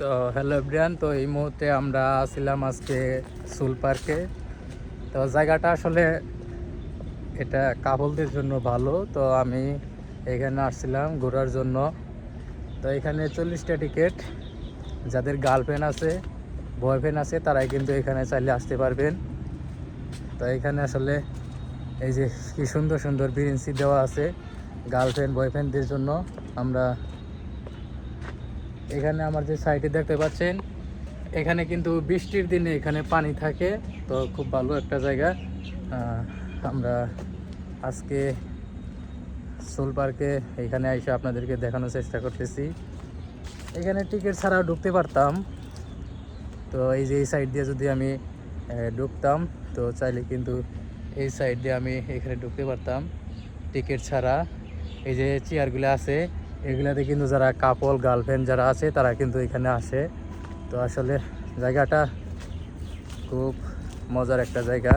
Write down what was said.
তো hello Brian তো এই মুহূর্তে আমরা ছিলাম আজকে সুল পার্কে তো জায়গাটা আসলে এটা কাপলদের জন্য ভালো, তো আমি এখানে আসছিলাম ঘোরার জন্য। তো এখানে চল্লিশটা টিকিট যাদের গার্লফ্রেন্ড আছে বয়ফ্রেন্ড আছে, তারাই কিন্তু এখানে চাইলে আসতে পারবেন। তো এখানে আসলে এই যে কি সুন্দর সুন্দর বিরিঞ্চি দেওয়া আছে গার্লফ্রেন্ড বয়ফ্রেন্ডদের জন্য। আমরা এখানে আমার যে সাইডে দেখতে পাচ্ছেন, এখানে কিন্তু বৃষ্টির দিনে এখানে পানি থাকে, তো খুব ভালো একটা জায়গা। আমরা আজকে সোল পার্কে এখানে এসে আপনাদেরকে দেখানোর চেষ্টা করতেছি। এখানে টিকিট ছাড়াও ঢুকতে পারতাম। তো এই যে এই সাইড দিয়ে যদি আমি ঢুকতাম, তো চাইলে কিন্তু এই সাইড দিয়ে আমি এখানে ঢুকতে পারতাম। টিকিট ছাড়া এই যে চেয়ারগুলো আছে এগুলাতে কিন্তু যারা কাপল গার্লফ্রেন্ড যারা আছে, তারা কিন্তু এখানে আসে। তো আসলে জায়গাটা খুব মজার একটা জায়গা।